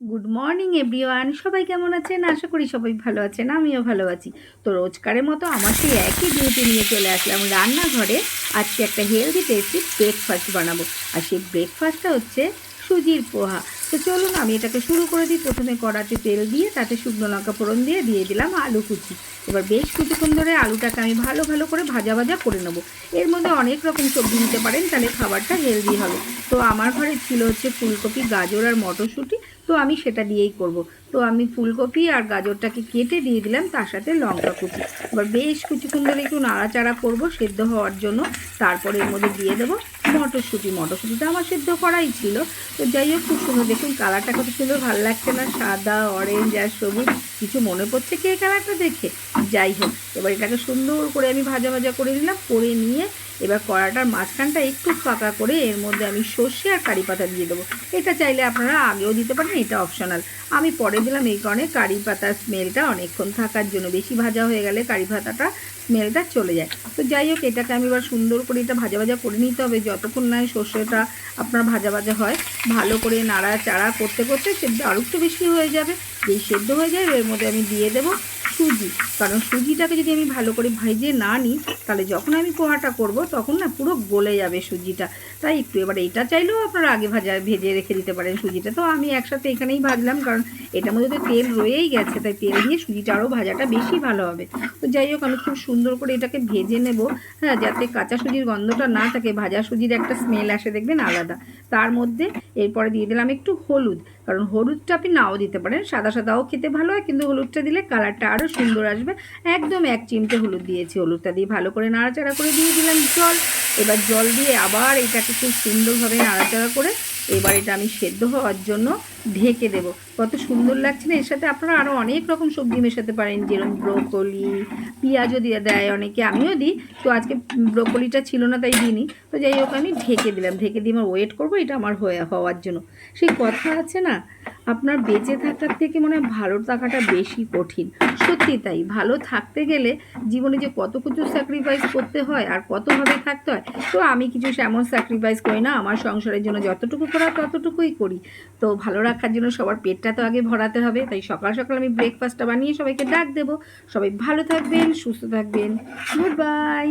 Good morning everyone সবাই কেমন আছেন? আশা করি সবাই ভালো আছেন, আমিও ভালো আছি। তো রোজকারের মতো আমার সেই একই ডিউটি নিয়ে চলে আসলাম রান্নাঘরে। আজকে একটা হেলদি টেস্টি ব্রেকফাস্ট বানাবো। আর সেই ব্রেকফাস্টটা হচ্ছে সুজির পোহা। তো চলুন আমি এটাকে শুরু করে দিই। প্রথমে কড়াতে তেল দিয়ে, তাতে শুকনো লঙ্কা ফোড়ন দিয়ে দিয়ে দিলাম আলু কুচি। এবার বেশ কিছুক্ষণ ধরে আলুটাকে আমি ভালো ভালো করে ভাজা ভাজা করে নেব। এর মধ্যে অনেক রকম সবজি নিতে পারেন, তাহলে খাবারটা হেলদি হবে। তো আমার ঘরে ছিল হচ্ছে ফুলকপি, গাজর আর মটরশুঁটি, তো আমি সেটা দিয়েই করব। তো আমি ফুলকপি আর গাজরটাকে কেটে দিয়ে দিলাম, তার সাথে লঙ্কা কুচি। এবার বেশ কিছুক্ষণ ধরে একটু নাড়াচাড়া করব, সেদ্ধ হওয়ার জন্য। তারপরে এর মধ্যে দিয়ে দেবো মটরশুঁটি। মটরশুঁটিটা আমার সেদ্ধ করাই ছিল। তো যাই হোক, খুব সুন্দর দেখুন কালারটা কত সুন্দর, ভালো লাগছে না? সাদা অরেঞ্জ আর সবুজ, কিছু মনে পড়ছে কে কালারটা দেখে? যাই হোক, এবার এটাকে সুন্দর করে আমি ভাজা ভাজা করে নিলাম, করে নিয়ে এবার কড়াটার মাঝখানটা একটু ফাঁকা করে এর মধ্যে আমি সর্ষে আর কারি পাতা দিয়ে দেবো। এটা চাইলে আপনারা আগেও দিতে পারেন, এটা অপশনাল আমি পরে দিলাম এই কারণে কারি পাতার স্মেলটা অনেকক্ষণ থাকার জন্য। বেশি ভাজা হয়ে গেলে কারি পাতাটা স্মেলটা চলে যায়। তো যাই হোক, এটাকে আমি এবার সুন্দর করে এটা ভাজা ভাজা করে নিতে হবে। যতক্ষণ না সর্ষেটা আপনার ভাজা ভাজা হয়, ভালো করে নাড়া চাড়া করতে করতে সেদ্ধ আরও একটু বেশি হয়ে যাবে। যেই সেদ্ধ হয়ে যায় এর মধ্যে আমি দিয়ে দেবো সুজি। কারণ সুজিটাকে যদি আমি ভালো করে ভেজে না নিই, তাহলে যখন আমি পোহাটা করব, তখন না পুরো গলে যাবে সুজিটা। তাই একটু এবার এটা চাইলেও আপনারা আগে ভাজা, ভেজে রেখে দিতে পারেন সুজিটা। তো আমি একসাথে এখানেই ভাজলাম, কারণ এটার মধ্যে তো তেল রয়েই গেছে, তাই তেল দিয়ে সুজিটা আরও ভাজাটা বেশি ভালো হবে। তো যাই হোক, আমি খুব সুন্দর করে এটাকে ভেজে নেব হ্যাঁ যাতে কাঁচা সুজির গন্ধটা না থাকে। ভাজা সুজির একটা স্মেল আসে, দেখবেন আলাদা। তার মধ্যে এরপরে দিয়ে দিলাম একটু হলুদ। কারণ হলুদটা আপনি নাও দিতে পারেন, সাদা সাদাও খেতে ভালো হয়, কিন্তু হলুদটা দিলে কালারটা আরও সুন্দর আসবে। একদম এক চিমটে হলুদ দিয়েছি, হলুদটা দিয়ে ভালো করে নাড়াচাড়া করে দিয়ে দিলাম জল। এবার জল দিয়ে আবার এটাকে খুব সুন্দরভাবে নাড়াচাড়া করে এবার এটা আমি সেদ্ধ হওয়ার জন্য ঢেকে দেব। কত সুন্দর লাগছে না? এর সাথে আপনারা আরও অনেক রকম সবজি মেশাতে পারেন, যেরকম ব্রোকলি, পেঁয়াজও দিয়ে দেয় অনেকে, আমিও দিই। তো আজকে ব্রোকলিটা ছিল না, তাই দিইনি। তো যাই হোক, আমি ঢেকে দিলাম। ঢেকে দিয়ে আমার ওয়েট করব, এটা আমার হয়ে, হওয়ার জন্য। সেই কথা আছে না আপনার বেঁচে থাকার থেকে মনে হয় ভালো থাকাটা বেশি কঠিন। সত্যি তাই, ভালো থাকতে গেলে জীবনে যে কত কিছু স্যাক্রিফাইস করতে হয় আর কতভাবে থাকতে হয়, তো আমি কিছু সেমন স্যাক্রিফাইস করি না, আমার সংসারের জন্য যতটুকু করা ততটুকুই করি। তো ভালো রাখার জন্য সবার পেটটা তো আগে ভরাতে হবে, তাই সকাল সকাল আমি ব্রেকফাস্টটা বানিয়ে সবাইকে ডাক দেবো। সবাই ভালো থাকবেন, সুস্থ থাকবেন। Good bye